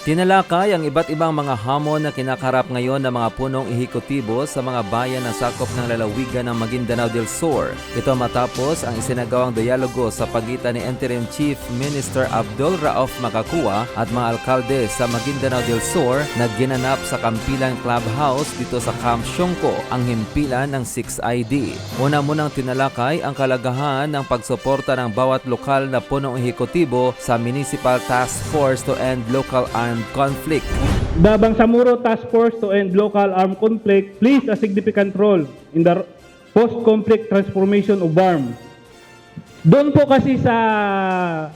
Tinalakay ang iba't ibang mga hamon na kinakarap ngayon ng mga punong ehekutibo sa mga bayan na sakop ng lalawigan ng Maguindanao del Sur. Ito matapos ang isinagawang dialogo sa pagitan ni Interim Chief Minister Abdul Rauf Makakua at mga alkalde sa Maguindanao del Sur na ginanap sa Kampilan Clubhouse dito sa Camp Shongko, ang himpilan ng 6ID. Una munang tinalakay ang kalagahan ng pagsuporta ng bawat lokal na punong ehekutibo sa Municipal Task Force to End Local Armed Conflict. The Bangsamoro Task Force to End Local Armed Conflict plays a significant role in the post-conflict transformation of arms. Doon po kasi sa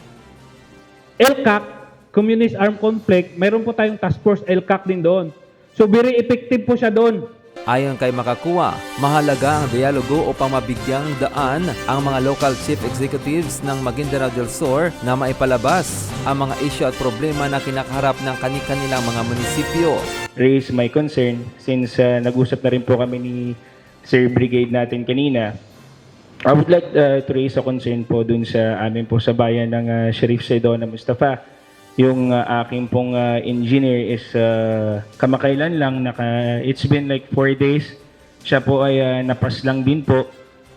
LCAC, Communist Armed Conflict, mayroon po tayong Task Force LCAC din doon. So very effective po siya doon. Ayon kay Makakuha, mahalaga ang dialogo upang mabigyang daan ang mga local chief executives ng Maguindanao del Sur na maipalabas ang mga isyu at problema na kinakaharap ng kani-kanilang mga munisipyo. raise my concern since uh, nag-usap na rin po kami ni Sir Brigade natin kanina. I would like uh, to raise a concern po dun sa amin po sa bayan ng uh, Sheriff Sedona Mustafa. Yung uh, aking pong uh, engineer is uh, kamakailan lang, naka, it's been like four days. Siya po ay uh, napas lang din po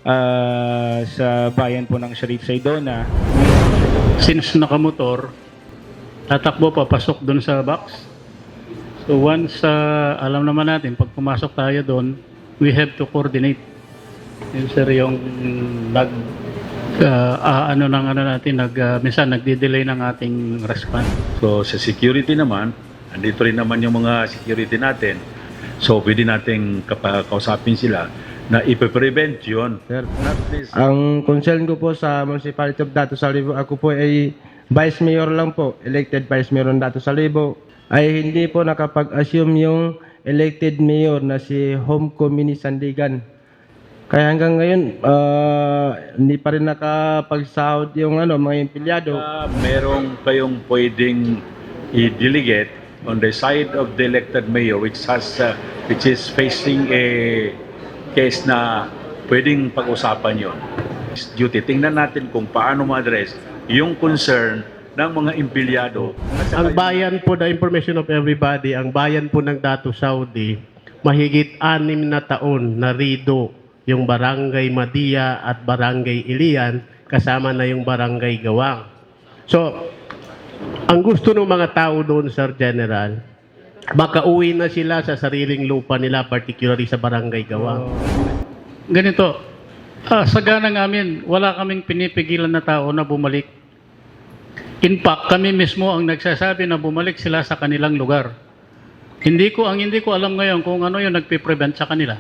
uh, sa bayan po ng Sheriff Sedona. since nakamotor, tatakbo papasok doon sa box. So once uh, alam naman natin, pag pumasok tayo doon, we have to coordinate. Yun sir, yung nag, uh, ah, ano nang ano natin, nag, uh, minsan nagde-delay ng ating response. So sa security naman, andito rin naman yung mga security natin. So pwede nating kausapin sila na ipe-prevent yun. Sir. Ang concern ko po sa Municipality of Dato Salibo, ako po ay Vice Mayor lang po, elected Vice Mayor ng Dato Salibo, ay hindi po nakapag-assume yung elected mayor na si Homco Mini Sandigan. Kaya hanggang ngayon, ah, hindi pa rin nakapagsahod yung ano, mga empleyado. uh, merong kayong pwedeng i-delegate on the side of the elected mayor which has uh, which is facing a case na pwedeng pag-usapan yon. Duty. Tingnan natin kung paano ma-address yung concern ng mga empleyado. Ang bayan po, the information of everybody, ang bayan po ng Dato Saudi, mahigit anim na taon na rido yung Barangay Madia at Barangay Ilian, kasama na yung Barangay Gawang. So, ang gusto ng mga tao doon, Sir General, makauwi na sila sa sariling lupa nila, particularly sa Barangay Gawang. Ganito, ah, sa gana namin, wala kaming pinipigilan na tao na bumalik. In fact, kami mismo ang nagsasabi na bumalik sila sa kanilang lugar. Hindi ko, ang hindi ko alam ngayon kung ano yung nagpiprevent sa kanila.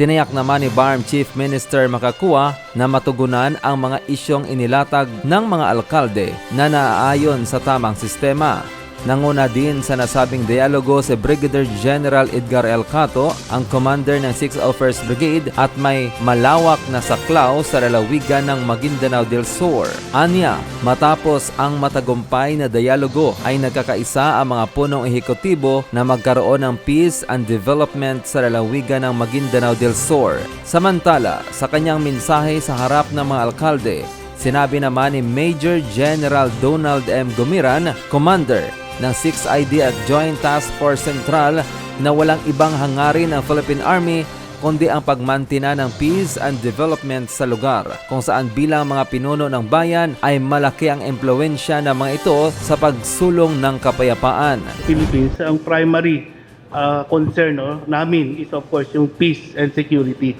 Tinayak naman ni BARM Chief Minister Makakua na matugunan ang mga isyong inilatag ng mga alkalde na naaayon sa tamang sistema. Nanguna din sa nasabing dialogo si Brigadier General Edgar L. Cato, ang commander ng 601st Brigade at may malawak na saklaw sa lalawigan ng Maguindanao del Sur. Anya, matapos ang matagumpay na dialogo ay nagkakaisa ang mga punong ehekutibo na magkaroon ng peace and development sa lalawigan ng Maguindanao del Sur. Samantala, sa kanyang mensahe sa harap ng mga alkalde, Sinabi naman ni Major General Donald M. Gumiran, Commander ng 6ID at Joint Task Force Central na walang ibang hangarin ng Philippine Army kundi ang pagmantina ng peace and development sa lugar kung saan bilang mga pinuno ng bayan ay malaki ang impluensya ng mga ito sa pagsulong ng kapayapaan. Philippines, ang primary uh, concern no, namin is of course yung peace and security.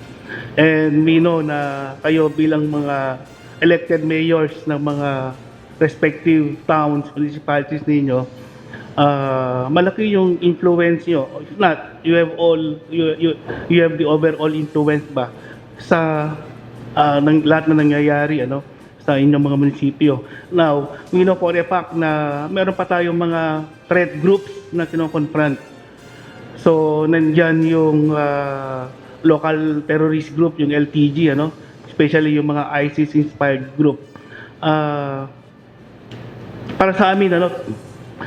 And we know na kayo bilang mga elected mayors ng mga respective towns, municipalities ninyo, uh, malaki yung influence nyo. If not, you have all, you, you, you have the overall influence ba sa uh, ng, lahat na nangyayari ano sa inyong mga munisipyo. Now, we know for a fact na meron pa tayong mga threat groups na kinoconfront. So, nandyan yung ah, local terrorist group, yung LTG, ano? especially yung mga ISIS-inspired group. Ah, para sa amin, ano,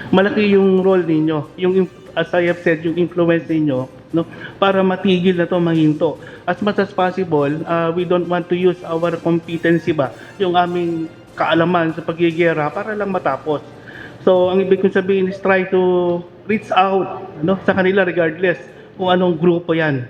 malaki yung role ninyo. Yung, as I have said, yung influence ninyo, no, para matigil na to mahinto. As much as possible, uh, we don't want to use our competency ba, yung aming kaalaman sa paggigera para lang matapos. So, ang ibig kong sabihin is try to reach out ano, sa kanila regardless kung anong grupo yan.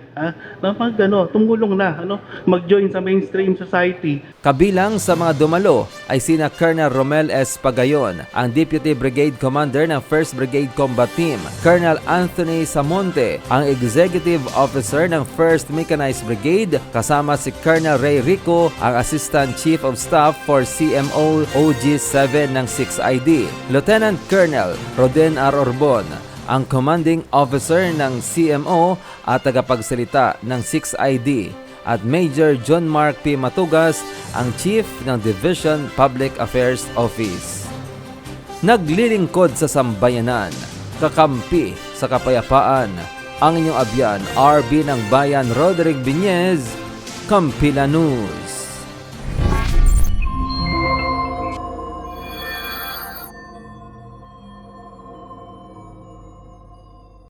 Na pag ano, tumulong na, ano, mag-join sa mainstream society. Kabilang sa mga dumalo ay sina Colonel Romel S. Pagayon, ang Deputy Brigade Commander ng 1st Brigade Combat Team, Colonel Anthony Samonte, ang Executive Officer ng 1st Mechanized Brigade, kasama si Colonel Ray Rico, ang Assistant Chief of Staff for CMO OG7 ng 6ID, Lieutenant Colonel Roden R. Orbon, ang commanding officer ng CMO at tagapagsalita ng 6ID at Major John Mark P. Matugas, ang Chief ng Division Public Affairs Office. Naglilingkod sa sambayanan, kakampi sa kapayapaan, ang inyong abyan, RB ng Bayan Roderick Viñez, Kampila.